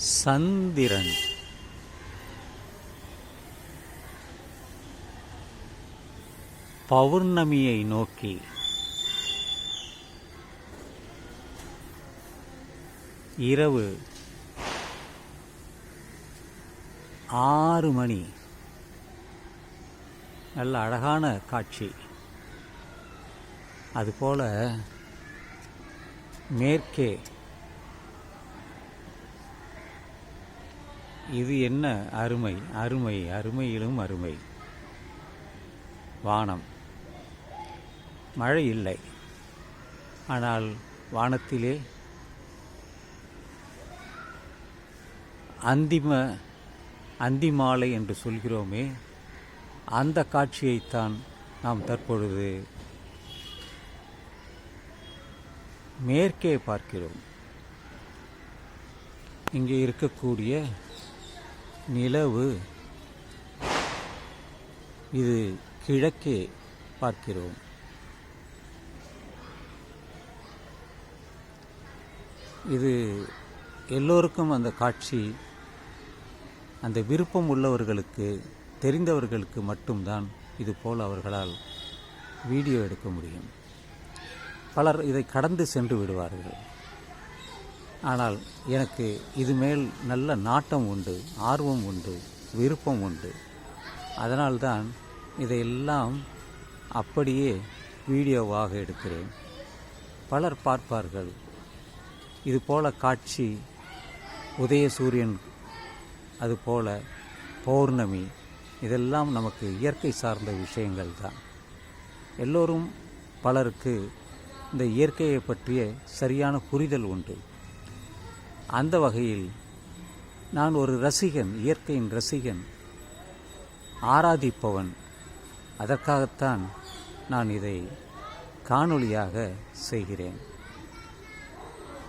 சந்திரன். பௌர்ணமியை நோக்கி. இரவு ஆறு மணி. நல்ல அழகான காட்சி. அதுபோல மேற்கே இது என்ன அருமை அருமை அருமையிலும் அருமை. வானம். மழை இல்லை. ஆனால் வானத்திலே அந்திம அந்திமாலை என்று சொல்கிறோமே அந்த காட்சியைத்தான் நாம் தற்பொழுது மேற்கே பார்க்கிறோம். இங்கே இருக்கக்கூடிய நிலவு. இது கிழக்கே பார்க்கிறோம். இது எல்லோருக்கும் அந்த காட்சி அந்த விருப்பம் உள்ளவர்களுக்கு தெரிந்தவர்களுக்கு மட்டும்தான் இது போல் அவர்களால் வீடியோ எடுக்க முடியும். பலர் இதை கடந்து சென்று விடுவார்கள். ஆனால் எனக்கு இது மேல் நல்ல நாட்டம் உண்டு ஆர்வம் உண்டு விருப்பம் உண்டு. அதனால்தான் இதையெல்லாம் அப்படியே வீடியோவாக எடுக்கிறேன். பலர் பார்ப்பார்கள் இது போல காட்சி உதய சூரியன் அதுபோல பௌர்ணமி இதெல்லாம் நமக்கு இயற்கை சார்ந்த விஷயங்கள் தான். எல்லோரும் பலருக்கு இந்த இயற்கையை பற்றிய சரியான புரிதல் உண்டு. அந்த வகையில் நான் ஒரு ரசிகன் இயற்கையின் ரசிகன் ஆராதிப்பவன். அதற்காகத்தான் நான் இதை காணொளியாக செய்கிறேன்.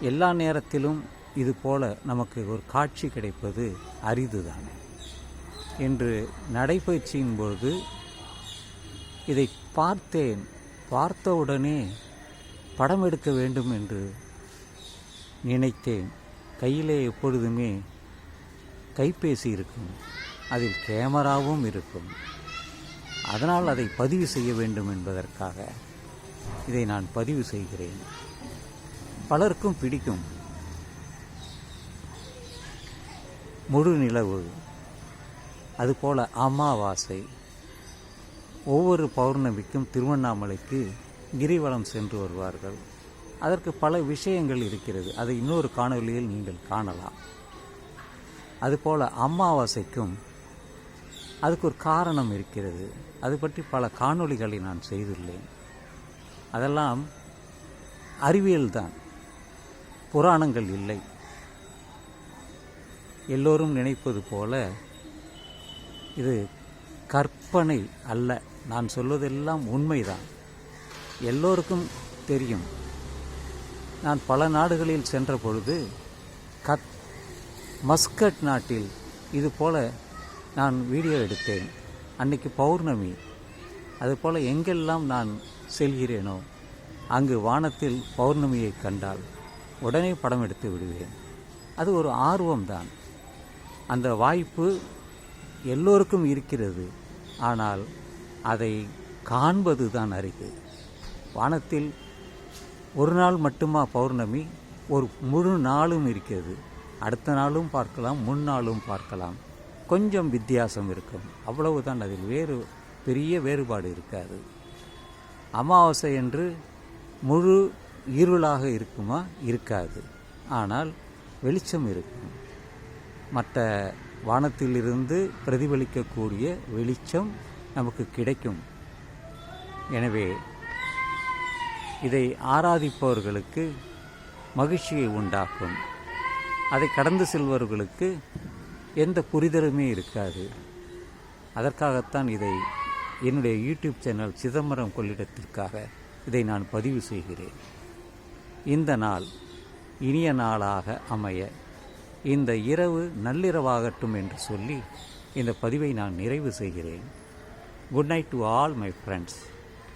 எல்லா நேரத்திலும் இது போல நமக்கு ஒரு காட்சி கிடைப்பது அரிதுதான்? என்று நடைபயிற்சியின் பொழுது இதை பார்த்தேன். பார்த்தவுடனே படம் எடுக்க வேண்டும் என்று நினைத்தேன். கையிலே எப்பொழுதுமே கைபேசி இருக்கும். அதில் கேமராவும் இருக்கும். அதனால் அதை பதிவு செய்ய வேண்டும் என்பதற்காக இதை நான் பதிவு செய்கிறேன். பலருக்கும் பிடிக்கும். முழு நிலவு. அதுபோல அமாவாசை. ஒவ்வொரு பௌர்ணமிக்கும் திருவண்ணாமலைக்கு கிரிவலம் சென்று வருவார்கள். அதற்கு பல விஷயங்கள் இருக்கிறது. அதை இன்னொரு காணொலியில் நீங்கள் காணலாம். அதுபோல் அமாவாசைக்கும் அதுக்கு ஒரு காரணம் இருக்கிறது. அது பற்றி பல காணொளிகளை நான் செய்துள்ளேன். அதெல்லாம் அறிவியல் தான். புராணங்கள் இல்லை. எல்லோரும் நினைப்பது போல இது கற்பனை அல்ல. நான் சொல்வதெல்லாம் உண்மைதான். எல்லோருக்கும் தெரியும். நான் பல நாடுகளில் சென்ற பொழுது கத் மஸ்கட் நாட்டில் இது போல நான் வீடியோ எடுத்தேன். அன்னைக்கு பௌர்ணமி. அதுபோல் எங்கெல்லாம் நான் செல்கிறேனோ அங்கு வானத்தில் பௌர்ணமியை கண்டால் உடனே படம் எடுத்து விடுவேன். அது ஒரு ஆர்வம்தான் அந்த வாய்ப்பு எல்லோருக்கும் இருக்கிறது. ஆனால் அதை காண்பது தான் அரிது. வானத்தில் ஒரு நாள் மட்டுமா பௌர்ணமி? ஒரு முழு நாளும் இருக்கிறது. அடுத்த நாளும் பார்க்கலாம் முன்னாளும் பார்க்கலாம். கொஞ்சம் வித்தியாசம் இருக்கும். அவ்வளவுதான். அதில் வேறு பெரிய வேறுபாடு இருக்காது. அமாவாசை என்று முழு இருளாக இருக்குமா? இருக்காது. ஆனால் வெளிச்சம் இருக்கும். மற்ற வானத்திலிருந்து பிரதிபலிக்கக்கூடிய வெளிச்சம் நமக்கு கிடைக்கும். எனவே இதை ஆராதிப்பவர்களுக்கு மகிழ்ச்சியை உண்டாக்கும். அதை கடந்து செல்பவர்களுக்கு எந்த புரிதலுமே இருக்காது. அதற்காகத்தான் இதை என்னுடைய யூடியூப் சேனல் சிதம்பரம் கொள்ளிடத்திற்காக இதை நான் பதிவு செய்கிறேன். இந்த நாள் இனிய நாளாக அமைய இந்த இரவு நள்ளிரவாகட்டும் என்று சொல்லி இந்த பதிவை நான் நிறைவு செய்கிறேன். Good night to all my friends